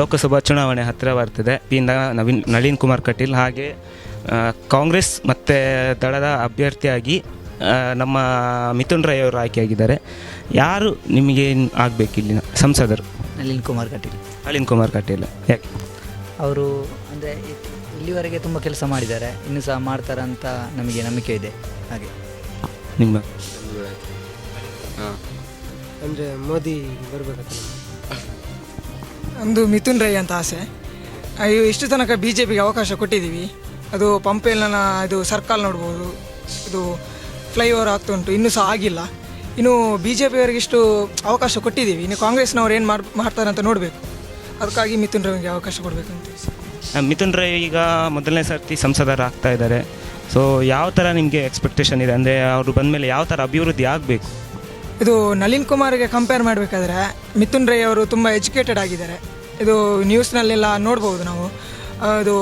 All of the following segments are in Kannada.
ಲೋಕಸಭಾ ಚುನಾವಣೆ ಹತ್ತಿರ ಬರ್ತಿದೆ. ಇಂದ ನವೀನ್ ನಳಿನ್ ಕುಮಾರ್ ಕಟೀಲ್ ಹಾಗೆ ಕಾಂಗ್ರೆಸ್ ಮತ್ತು ದಳದ ಅಭ್ಯರ್ಥಿಯಾಗಿ ನಮ್ಮ ಮಿಥುನ್ ರೈ ಅವರು ಆಯ್ಕೆಯಾಗಿದ್ದಾರೆ. ಯಾರು ನಿಮಗೆ ಆಗಬೇಕು ಇಲ್ಲಿನ ಸಂಸದರು? ನಳಿನ್ ಕುಮಾರ್ ಕಟೀಲ್. ನಳಿನ್ ಕುಮಾರ್ ಕಟೀಲ್. ಯಾಕೆ? ಅವರು ಅಂದರೆ ಇಲ್ಲಿವರೆಗೆ ತುಂಬ ಕೆಲಸ ಮಾಡಿದ್ದಾರೆ. ಇನ್ನೂ ಸಹ ಮಾಡ್ತಾರಂತ ನಮಗೆ ನಂಬಿಕೆ ಇದೆ. ಹಾಗೆ. ನಿಮ್ಮ? ಅಂದರೆ ಮೋದಿ ಬರ್ಬೇಕಂತ. ಒಂದು ಮಿಥುನ್ ರೈ ಅಂತ ಆಸೆ. ಅಯ್ಯೋ ಇಷ್ಟು ತನಕ ಬಿ ಜೆ ಪಿಗೆ ಅವಕಾಶ ಕೊಟ್ಟಿದ್ದೀವಿ. ಅದು ಪಂಪೇಲ್ನ ಇದು ಸರ್ಕಲ್ ನೋಡ್ಬೋದು. ಇದು ಫ್ಲೈಓವರ್ ಆಗ್ತಾ ಉಂಟು. ಇನ್ನೂ ಸಹ ಆಗಿಲ್ಲ. ಇನ್ನು ಬಿ ಜೆ ಪಿಯವರಿಗೆ ಇಷ್ಟು ಅವಕಾಶ ಕೊಟ್ಟಿದ್ದೀವಿ. ಇನ್ನು ಕಾಂಗ್ರೆಸ್ನವ್ರು ಏನು ಮಾಡಿ ಮಾಡ್ತಾರೆ ಅಂತ ನೋಡಬೇಕು. ಅದಕ್ಕಾಗಿ ಮಿಥುನ್ ರೈಗೆ ಅವಕಾಶ ಕೊಡಬೇಕು ಅಂತ ಮಿಥುನ್ ರೈ ಈಗ ಮೊದಲನೇ ಸರ್ತಿ ಸಂಸದರಾಗ್ತಾ ಇದ್ದಾರೆ. ಸೊ ಯಾವ ಥರ ನಿಮಗೆ ಎಕ್ಸ್ಪೆಕ್ಟೇಷನ್ ಇದೆ? ಅಂದರೆ ಅವರು ಬಂದಮೇಲೆ ಯಾವ ಥರ ಅಭಿವೃದ್ಧಿ ಆಗಬೇಕು? ಇದು ನಳಿನ್ ಕುಮಾರ್ಗೆ ಕಂಪೇರ್ ಮಾಡಬೇಕಾದ್ರೆ ಮಿಥುನ್ ರೈ ಅವರು ತುಂಬ ಎಜುಕೇಟೆಡ್ ಆಗಿದ್ದಾರೆ. ಇದು ನ್ಯೂಸ್ನಲ್ಲೆಲ್ಲ ನೋಡ್ಬೋದು ನಾವು. ಅದು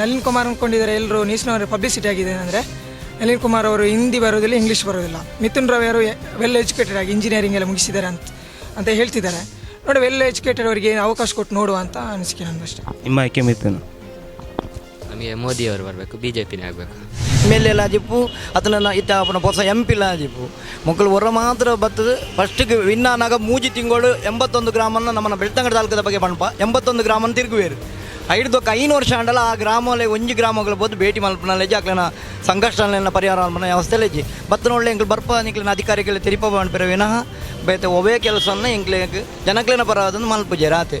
ನಳಿನ್ ಕುಮಾರ್ ಅಂದ್ಕೊಂಡಿದ್ದಾರೆ ಎಲ್ಲರೂ ನ್ಯೂಸ್ನವರು ಪಬ್ಲಿಸಿಟಿ ಆಗಿದೆ ಅಂದರೆ ನಳಿನ್ ಕುಮಾರ್ ಅವರು ಹಿಂದಿ ಬರೋದಿಲ್ಲ ಇಂಗ್ಲೀಷ್ ಬರೋದಿಲ್ಲ. ಮಿಥುನ್ ರವಿ ಅವರು ವೆಲ್ ಎಜುಕೇಟೆಡ್ ಆಗಿ ಇಂಜಿನಿಯರಿಂಗ್ ಎಲ್ಲ ಮುಗಿಸಿದ್ದಾರೆ ಅಂತ ಅಂತ ಹೇಳ್ತಿದ್ದಾರೆ. ನೋಡಿ ವೆಲ್ ಎಜುಕೇಟೆಡ್ ಅವರಿಗೆ ಅವಕಾಶ ಕೊಟ್ಟು ನೋಡುವ ಅಂತ ಅನಿಸಿಕೆ ನನಗಷ್ಟೇ. ನಿಮ್ಮ ಆಯ್ಕೆ ಮಿಥುನ್? ನಮಗೆ ಮೋದಿಯವರು ಬರಬೇಕು ಬಿ ಜೆ ಪಿನೇ ಆಗಬೇಕು ಎಲ್ಲ ಜಿಪ್ಪು ಅದನ್ನ ಇತ್ತ ಅಪ್ಪನ ಹೊಸ ಎಂ ಪಿಲ ಜಿಪ್ಪು ಮಕ್ಕಳು ಹೊರ ಮಾತ್ರ ಬರ್ತದೆ. ಫಸ್ಟಿಗೆ ವಿನ್ನಾನಾಗ ಮೂಜಿ ತಿಂಗಳು ಎಂಬತ್ತೊಂದು ಗ್ರಾಮನ ನಮ್ಮನ್ನು ಬೆಳ್ತಂಗಡ ತಾಲೂಕದ ಬಗ್ಗೆ ಪಣಪ ಎಂಬತ್ತೊಂದು ಗ್ರಾಮನ ತಿರುಗುವೇರು. ಐದು ಐನೂರು ವರ್ಷ ಆಂಡಲ ಆ ಗ್ರಾಮಲ್ಲಿ ಒಂಜಿ ಗ್ರಾಮಗಳು ಬೋದು ಭೇಟಿ ಮಲ್ಪನ ಅಕ್ಲನ ಸಂಕಷ್ಟನ ಪರಿಹಾರ ಮಲ್ಪನ ವ್ಯವಸ್ಥೆ ಇಜ್ಜಿ ಒಳ್ಳೆ ಎಂಕ್ಲು ಬರ್ಪ ನಿಕ್ಲಿನ ಅಧಿಕಾರಿಗಳು ತಿರುಪ ಮಾಡ್ಪಿರ ವಿನಃ ಬೇತೆ ಒಬೇ ಕೆಲಸವನ್ನು ಎಂಕ್ಲೆಗ್ ಜನಕ್ಲಿನ ಪರ ಅದನ್ನು ಮಲ್ಪುಜೆ ರಾತೆ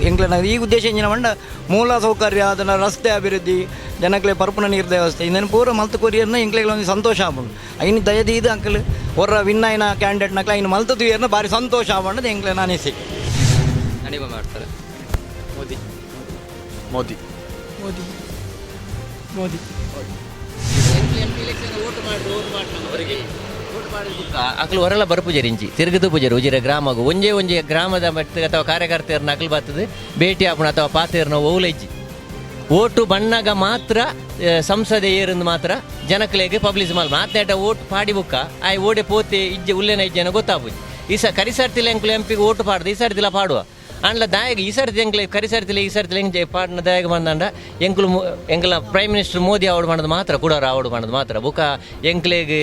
ಎಂಕ್ಲೆನ ಈ ಉದ್ದೇಶ ಇಂಜಿನ ಮಂಡ ಮೂಲ ಸೌಕರ್ಯ ಅದನ್ನು ರಸ್ತೆ ಅಭಿವೃದ್ಧಿ ಜನಕ್ಲೆ ಪರ್ಪುನ ನೀರು ವ್ಯವಸ್ಥೆ. ಇದನ್ನು ಪೂರ ಮಲ್ತು ಕೊರಿಯರ್ನ ಇಂಗ್ಲೆಗಳ ಒಂದು ಸಂತೋಷ ಆಪುಂಡು ಐನು ದಯದಿ ಇದು ಅಂಕಲ್ ಹೊರ ವಿನ್ನೈನ ಕ್ಯಾಂಡಿಡೇಟ್ ನಕ್ಲ ಇನ್ನು ಮಲ್ತು ತುಯರ್ನ ಭಾರಿ ಸಂತೋಷ ಆಪಂಡದು ಇಂಗ್ಲೆಂಡ್ ಅನಿಸಿಕೆ ಕಡಿಮೆ ಮಾಡ್ತಾರೆ. ಮೋದಿ. ಮೋದಿ. ಮೋದಿ. ಮೋದಿ. ಅಕ್ಲು ಹೊರಲ ಬರ್ಪುಜರಿ ಇಂಚಿ ತಿರುಗದು ಪೂಜರು ಉಜಿರ ಗ್ರಾಮಗು ಒಂಜೇ ಒಂಜಿ ಗ್ರಾಮದ ಮಟ್ಟ ಅಥವಾ ಕಾರ್ಯಕರ್ತೆಯರ್ನ ಅಕ್ಲು ಬರ್ತದೆ ಭೇಟಿ ಆಪಣ ಅಥವಾ ಪಾತೆಯರ್ನ ಓಲೈಜಿ ಓಟು ಬಣ್ಣಗ ಮಾತ್ರ ಸಂಸದೆ ಏರಿಂದ ಮಾತ್ರ ಜನಕ್ಲೆಗೆ ಪಬ್ಲಿಸ್ ಮಾಲ್. ಮಾತನಾಟ ಓಟ್ ಪಾಡಿ ಬುಕ್ಕ, ಆಯ್ ಓಡೆ ಪೋತೆ ಇಜ್ಜೆ ಉಲ್ಲೆನ ಇಜ್ಜೆನ ಗೊತ್ತಾಪುಜಿ. ಈ ಸ ಕರಿಸರ್ತಿಲ್ಲ ಎಂಕ್ಲು ಎಂಪಿಗೆ ಓಟು ಪಾಡ್ದು, ಈ ಸರ್ತಿಲ ಪಾಡುವ. ಅಂಡ್ಲ ದಾಯಗ ಈ ಸರ್ತಿ ಎಂಕ್ಲೆ ಕರಿಸರ್ತಿಲ ಈ ಸರ್ತಿಲೆ ಎಂಗೆ ಪಾಡ್ನ ದಾಯಗ ಬಂದಂಡ ಎಂಕ್ಲು ಎಂಕ್ಲ ಪ್ರೈಮ್ ಮಿನಿಸ್ಟರ್ ಮೋದಿ ಆವಡ್ ಮಾಡೋದು ಮಾತ್ರ, ಕುಡಾರ ಆವಡ್ ಮಾಡೋದು ಮಾತ್ರ. ಬುಕ ಎಂಕ್ಲೆಗೆ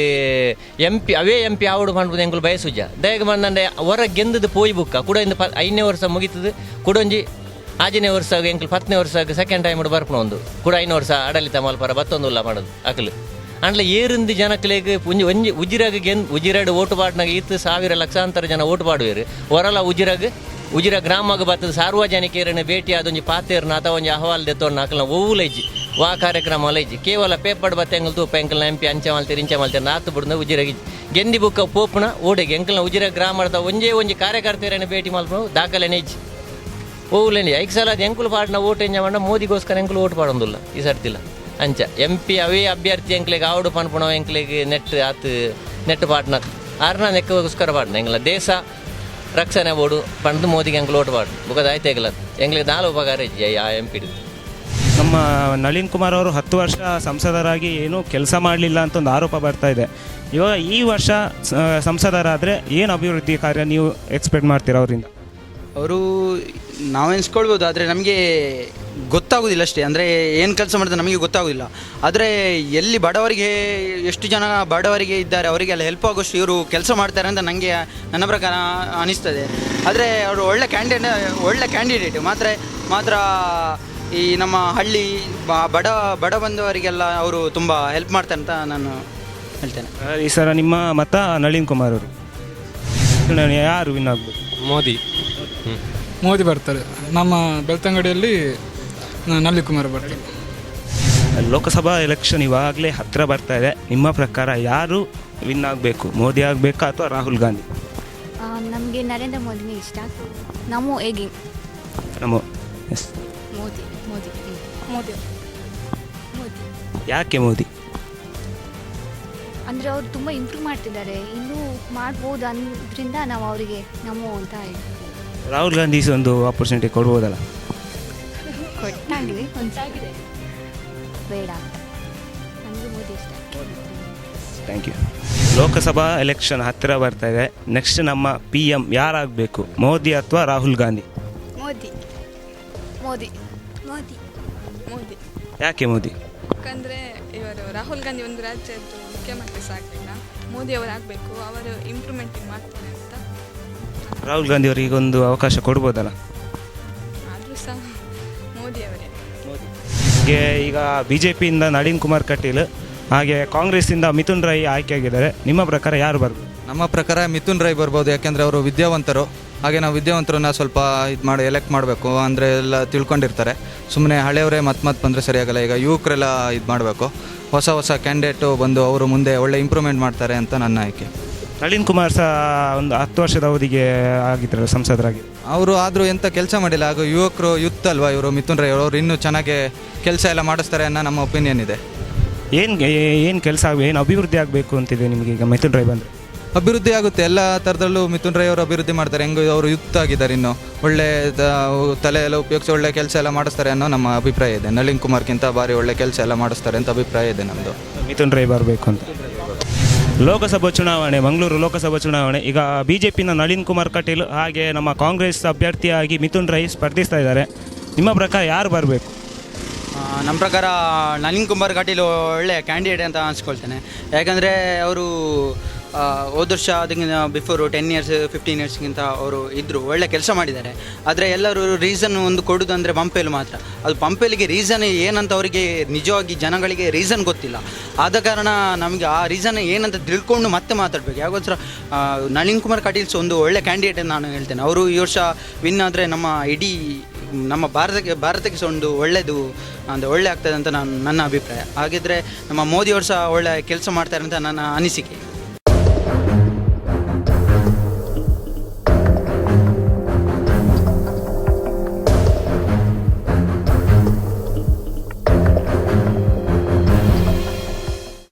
ಎಂ ಪಿ ಅವೇ ಎಂ ಪಿ ಆವಡ್ ಮಾಡ್ಬೋದು ಎಂಕ್ಲು ಬಯಸುಜ ದಯಗ ಬಂದಂಡೆ ಹೊರ ಗೆಂದದು ಪೋಯ್ ಬುಕ್ಕ. ಕೂಡ ಇಂದ ಐದನೇ ವರ್ಷ ಮುಗಿತದು ಕುಡೊಂಜಿ ಆಜನೇ ವರ್ಷ ಎಂಕ್ಲು ಪತ್ತನೇ ವರ್ಷ ಸೆಕೆಂಡ್ ಟೈಮ್ ಬರ್ಪಣ ಒಂದು. ಕೂಡ ಐನೂ ವರ್ಷ ಆಡಳಿತ ಮಲ್ಪರ ಬತ್ತೊಂದು ಉಲ್ಲ ಮಾಡೋದು, ಅಕಲು. ಅಂಡ್ಲ ಏರಿಂದ ಜನಕ್ಲೆಗ್ ಒಂಜಿ ಒಂಜಿ ಉಜಿರಾಗ ಗೆನ್ ಉಜಿರಾಡು ಓಟು ಪಾಡ್ನಾಗ ಇತ್ತು ಸಾವಿರ ಲಕ್ಷಾಂತರ ಜನ ಓಟು ಪಾಡುವೇರು. ಹೊರಲ ಉಜಿರಾಗ ಉಜಿರ ಗ್ರಾಮಗ ಬತ್ತದ ಸಾರ್ವಜನಿಕರನ್ನು ಭೇಟಿ ಆದೊಂಜಿ ಪಾತೆರ್ನ ಅಥವಾ ಒಂಜಿ ಅಹವಾಲ್ ದೆತ್ತೊನ್ನ ಅಕಲ್ನ ಒವ್ವುಲೈಜಿ ವಾ ಕಾರ್ಯಕ್ರಮ ಲೈಜಿ. ಕೇವಲ ಪೇಪರ್ ಬತ್ತೆ ಎಂಗಲ್ ತೂಪ ಎಂಕಲ್ನ ಎಂಪಿ ಅಂಚೆ ಮಲ್ತೀರಿ ಇಂಚೆ ಮಲ್ತೀರಿ ನಾತು ಬಿಡ್ದ ಉಜಿರಾಗಿ ಗೆಂದಿ ಬುಕ್ಕ ಪೋಪುನ, ಓಡೆಗೆ ಎಂಕಲ್ನ ಉಜಿರ ಗ್ರಾಮದ ಒಂಜೇ ಒಂಜಿ ಕಾರ್ಯಕರ್ತೆಯರನ್ನ ಭೇಟಿ ಮಾಲ್ಪು ದಾಖಲೆ ನೈಜಿ ಓವುಲೇನಿ ಐಕ್ ಸಲ ಅದು ಎಂಕುಲು ಪಾಡ್ನ ಓಟ್ ಎಂಜ ಮಾಡ, ಮೋದಿಗೋಸ್ಕರ ಎಂಕುಲು ಓಟ್ ಪಾಡೊಂದುಲ್ಲ ಈ ಸರ್ತಿಲ್ಲ. ಅಂಚ, ಎಂ ಪಿ ಅವೇ ಅಭ್ಯರ್ಥಿ ಎಂಕ್ಲೆಗ್ ಆವಡು ಪನ್ಪುಣ ಎಂಕ್ಲೆಗ್ ನೆಟ್ ಆತ್, ನೆಟ್ ಪಾಡ್ನ. ಆರ್ನ ನೆಕ್ಕೋಸ್ಕರ ಪಾಡ್ನ ಎಂಗ್ಲ ದೇಶ ರಕ್ಷಣೆ ಬೋಡು ಪಂಡ್ದು ಮೋದಿಗೆ ಹೆಂಗ್ ಲೋಟ್ ಪಾಡು ಬುಕದ ಆಯ್ತು ಎಂಗ್ಲ ಎಂಗ್ಲಿಗೆ ನಾಲ್ಕು ಉಪಕಾರ ಆ ಎಂ ಪಿ ನಮ್ಮ ನಳಿನ್ ಕುಮಾರ್ ಅವರು ಹತ್ತು ವರ್ಷ ಸಂಸದರಾಗಿ ಏನೂ ಕೆಲಸ ಮಾಡಲಿಲ್ಲ ಅಂತ ಒಂದು ಆರೋಪ ಬರ್ತಾ ಇದೆ. ಇವಾಗ ಈ ವರ್ಷ ಸಂಸದರಾದರೆ ಏನು ಅಭಿವೃದ್ಧಿ ಕಾರ್ಯ ನೀವು ಎಕ್ಸ್ಪೆಕ್ಟ್ ಮಾಡ್ತೀರಾ ಅವರಿಂದ? ಅವರು ನಾವು ಎನ್ಸ್ಕೊಳ್ಬೋದು ಆದರೆ ನಮಗೆ ಗೊತ್ತಾಗೋದಿಲ್ಲ ಅಷ್ಟೇ. ಅಂದರೆ ಏನು ಕೆಲಸ ಮಾಡಿದ್ರೆ ನಮಗೆ ಗೊತ್ತಾಗೋದಿಲ್ಲ. ಆದರೆ ಎಲ್ಲಿ ಬಡವರಿಗೆ ಎಷ್ಟು ಜನ ಬಡವರಿಗೆ ಇದ್ದಾರೆ ಅವರಿಗೆಲ್ಲ ಹೆಲ್ಪ್ ಆಗೋಷ್ಟು ಇವರು ಕೆಲಸ ಮಾಡ್ತಾರೆ ಅಂತ ನನಗೆ ನನ್ನ ಪ್ರಕಾರ ಅನಿಸ್ತದೆ. ಆದರೆ ಅವರು ಒಳ್ಳೆ ಕ್ಯಾಂಡಿಡೇಟ್ ಒಳ್ಳೆ ಕ್ಯಾಂಡಿಡೇಟ್ ಮಾತ್ರ ಮಾತ್ರ ಈ ನಮ್ಮ ಹಳ್ಳಿ ಬಡ ಬಡ ಬಂದವರಿಗೆಲ್ಲ ಅವರು ತುಂಬ ಹೆಲ್ಪ್ ಮಾಡ್ತಾರೆ ಅಂತ ನಾನು ಹೇಳ್ತೇನೆ. ಈ ಸಲ ನಿಮ್ಮ ಮತ ನಳಿನ್ ಕುಮಾರ್ ಅವರು. ಯಾರು ವಿನ್ ಆಗ್ಬೋದು? ಮೋದಿ. ಮೋದಿ ಬರ್ತಾರೆ. ನಮ್ಮ ಬೆಳ್ತಂಗಡಿಯಲ್ಲಿ ನಲ್ಲಿಕುಮಾರ್ ಬರ್ತಾರೆ. ಲೋಕಸಭಾ ಎಲೆಕ್ಷನ್ ಇವಾಗಲೇ ಹತ್ತಿರ ಬರ್ತಾ ಇದೆ. ನಿಮ್ಮ ಪ್ರಕಾರ ಯಾರು ವಿನ್ ಆಗಬೇಕು? ಮೋದಿ ಆಗಬೇಕಾ ಅಥವಾ ರಾಹುಲ್ ಗಾಂಧಿ? ನಮಗೆ ನರೇಂದ್ರ ಮೋದಿನೇ ಇಷ್ಟ. ನಮೋ ಹೇಗೆ? ನಮ್ಮ ಎಸ್. ಮೋದಿ ಮೋದಿ. ಮೋದಿ. ಮೋದಿ. ಯಾಕೆ ಮೋದಿ? ಅಂದರೆ ಅವ್ರು ತುಂಬ ಇಂಪ್ರೂವ್ ಮಾಡ್ತಿದ್ದಾರೆ. ಇನ್ನೂ ಮಾಡ್ಬೋದು ಅಂದ್ರಿಂದ ನಾವು ಅವರಿಗೆ ನಮೋ ಅಂತ ಹೇಳ್ತೀವಿ. ರಾಹುಲ್ ಗಾಂಧಿ ಒಂದು ಆಪರ್ಚುನಿಟಿ ಕೊಡ್ಬೋದಲ್ಲ? ಕೊಟ್ಟಾಗಿದೆ ಒಂದ್ಸಾಗಿದೆ ಬೇಡ. ನನಗೆ ಮೋದಿ ಇಷ್ಟ. ಥ್ಯಾಂಕ್ ಯು ಲೋಕಸಭಾ ಎಲೆಕ್ಷನ್ ಹತ್ತಿರ ಬರ್ತಾ ಇದೆ. ನೆಕ್ಸ್ಟ್ ನಮ್ಮ ಪಿ ಎಂ ಯಾರಾಗಬೇಕು? ಮೋದಿ ಅಥವಾ ರಾಹುಲ್ ಗಾಂಧಿ? ಮೋದಿ. ಮೋದಿ. ಮೋದಿ. ಮೋದಿ. ಯಾಕೆ ಮೋದಿ? ಯಾಕಂದರೆ ಇವರು ರಾಹುಲ್ ಗಾಂಧಿ ಒಂದು ರಾಜ್ಯದ್ದು ಮುಖ್ಯಮಂತ್ರಿ ಸಾಕಿಲ್ಲ ಮೋದಿ ಅವರು ಆಗಬೇಕು ಅವರು ಇಂಪ್ರೂವ್ಮೆಂಟ್ ಮಾಡ್ತಾರೆ. ರಾಹುಲ್ ಗಾಂಧಿ ಅವರಿಗೆ ಒಂದು ಅವಕಾಶ ಕೊಡ್ಬೋದಲ್ಲ? ಹಾಗೆ ಸಹ ಮೋದಿ ಅವರೇ. ಹೀಗೆ ಈಗ ಬಿ ಜೆ ಪಿಯಿಂದ ನಳಿನ್ ಕುಮಾರ್ ಕಟೀಲ್ ಹಾಗೆ ಕಾಂಗ್ರೆಸ್ಸಿಂದ ಮಿಥುನ್ ರೈ ಆಯ್ಕೆಯಾಗಿದ್ದಾರೆ. ನಿಮ್ಮ ಪ್ರಕಾರ ಯಾರು ಬರ್ಬೋದು? ನಮ್ಮ ಪ್ರಕಾರ ಮಿಥುನ್ ರೈ ಬರ್ಬೋದು ಯಾಕೆಂದರೆ ಅವರು ವಿದ್ಯಾವಂತರು. ಹಾಗೆ ನಾವು ವಿದ್ಯಾವಂತರನ್ನ ಸ್ವಲ್ಪ ಇದು ಮಾಡಿ ಎಲೆಕ್ಟ್ ಮಾಡಬೇಕು ಅಂದರೆ ಎಲ್ಲ ತಿಳ್ಕೊಂಡಿರ್ತಾರೆ. ಸುಮ್ಮನೆ ಹಳೆಯವರೇ ಮತ್ತೆ ಮತ್ತೆ ಬಂದರೆ ಸರಿಯಾಗಲ್ಲ ಈಗ ಯುವಕರೆಲ್ಲ ಇದು ಮಾಡಬೇಕು. ಹೊಸ ಹೊಸ ಕ್ಯಾಂಡಿಡೇಟು ಬಂದು ಅವರು ಮುಂದೆ ಒಳ್ಳೆ ಇಂಪ್ರೂವ್ಮೆಂಟ್ ಮಾಡ್ತಾರೆ ಅಂತ ನನ್ನ ಆಯ್ಕೆ. ನಳಿನ್ ಕುಮಾರ್ ಸಹ ಒಂದು ಹತ್ತು ವರ್ಷದ ಅವಧಿಗೆ ಆಗಿದ್ದರು ಸಂಸದರಾಗಿ. ಅವರು ಆದರೂ ಎಂಥ ಕೆಲಸ ಮಾಡಿಲ್ಲ ಹಾಗೂ ಯುವಕರು ಯುತ್ ಅಲ್ವಾ ಇವರು ಮಿಥುನ್ ರೈ ಅವರು? ಇನ್ನೂ ಚೆನ್ನಾಗಿ ಕೆಲಸ ಎಲ್ಲ ಮಾಡಿಸ್ತಾರೆ ಅನ್ನೋ ನಮ್ಮ ಒಪಿನಿಯನ್ ಇದೆ. ಏನು ಏನು ಕೆಲಸ ಏನು ಅಭಿವೃದ್ಧಿ ಆಗಬೇಕು ಅಂತಿದೆ ನಿಮಗೆ ಈಗ ಮಿಥುನ್ ರೈ ಬಂದರೆ? ಅಭಿವೃದ್ಧಿ ಆಗುತ್ತೆ ಎಲ್ಲ ಥರದಲ್ಲೂ ಮಿಥುನ್ ರೈ ಅವರು ಅಭಿವೃದ್ಧಿ ಮಾಡ್ತಾರೆ. ಹೆಂಗೋ ಅವರು ಯುತ್ ಆಗಿದ್ದಾರೆ ಇನ್ನು. ಒಳ್ಳೆ ತಲೆ ಎಲ್ಲ ಉಪಯೋಗಿಸಿ ಒಳ್ಳೆ ಕೆಲಸ ಎಲ್ಲ ಮಾಡಿಸ್ತಾರೆ ಅನ್ನೋ ನಮ್ಮ ಅಭಿಪ್ರಾಯ ಇದೆ. ನಳಿನ್ ಕುಮಾರ್ಗಿಂತ ಭಾರಿ ಒಳ್ಳೆ ಕೆಲಸ ಎಲ್ಲ ಮಾಡಿಸ್ತಾರೆ ಅಂತ ಅಭಿಪ್ರಾಯ ಇದೆ ನಮ್ಮದು ಮಿಥುನ್ ರೈ ಬರಬೇಕು ಅಂತ. ಲೋಕಸಭಾ ಚುನಾವಣೆ, ಮಂಗಳೂರು ಲೋಕಸಭಾ ಚುನಾವಣೆ. ಈಗ ಬಿ ಜೆ ಪಿನ ನಳಿನ್ ಕುಮಾರ್ ಕಟೀಲ್ ಹಾಗೆ ನಮ್ಮ ಕಾಂಗ್ರೆಸ್ ಅಭ್ಯರ್ಥಿಯಾಗಿ ಮಿಥುನ್ ರೈ ಸ್ಪರ್ಧಿಸ್ತಾ ಇದ್ದಾರೆ. ನಿಮ್ಮ ಪ್ರಕಾರ ಯಾರು ಬರಬೇಕು? ನಮ್ಮ ಪ್ರಕಾರ ನಳಿನ್ ಕುಮಾರ್ ಕಟೀಲ್ ಒಳ್ಳೆ ಕ್ಯಾಂಡಿಡೇಟ್ ಅಂತ ಅನ್ಸ್ಕೊಳ್ತೇನೆ. ಯಾಕಂದರೆ ಅವರು ಹೋದ ವರ್ಷ ಅದಕ್ಕಿಂತ ಬಿಫೋರು ಟೆನ್ ಇಯರ್ಸ್ ಫಿಫ್ಟೀನ್ ಇಯರ್ಸ್ಗಿಂತ ಅವರು ಇದ್ದರು ಒಳ್ಳೆ ಕೆಲಸ ಮಾಡಿದ್ದಾರೆ. ಆದರೆ ಎಲ್ಲರೂ ರೀಸನ್ ಒಂದು ಕೊಡೋದಂದರೆ ಪಂಪೆಲ್ ಮಾತ್ರ. ಅದು ಪಂಪೇಲಿಗೆ ರೀಸನ್ ಏನಂತ ಅವರಿಗೆ ನಿಜವಾಗಿ ಜನಗಳಿಗೆ ರೀಸನ್ ಗೊತ್ತಿಲ್ಲ. ಆದ ಕಾರಣ ನಮಗೆ ಆ ರೀಸನ್ ಏನಂತ ತಿಳ್ಕೊಂಡು ಮತ್ತೆ ಮಾತಾಡಬೇಕು. ಯಾಕೋಸ್ಕರ ನಳಿನ್ ಕುಮಾರ್ ಕಟೀಲ್ಸ್ ಒಂದು ಒಳ್ಳೆ ಕ್ಯಾಂಡಿಡೇಟ್ ಅಂತ ನಾನು ಹೇಳ್ತೇನೆ. ಅವರು ಈ ವರ್ಷ ವಿನ್ ಆದರೆ ನಮ್ಮ ಇಡೀ, ನಮ್ಮ ಭಾರತಕ್ಕೆ ಭಾರತಕ್ಕೆ ಸಹ ಒಂದು ಒಳ್ಳೆಯದು, ಅಂದರೆ ಒಳ್ಳೆ ಆಗ್ತದೆ ಅಂತ ನಾನು, ನನ್ನ ಅಭಿಪ್ರಾಯ. ಹಾಗಿದ್ರೆ ನಮ್ಮ ಮೋದಿ ಸಹ ಒಳ್ಳೆ ಕೆಲಸ ಮಾಡ್ತಾರೆ ಅಂತ ನನ್ನ ಅನಿಸಿಕೆ.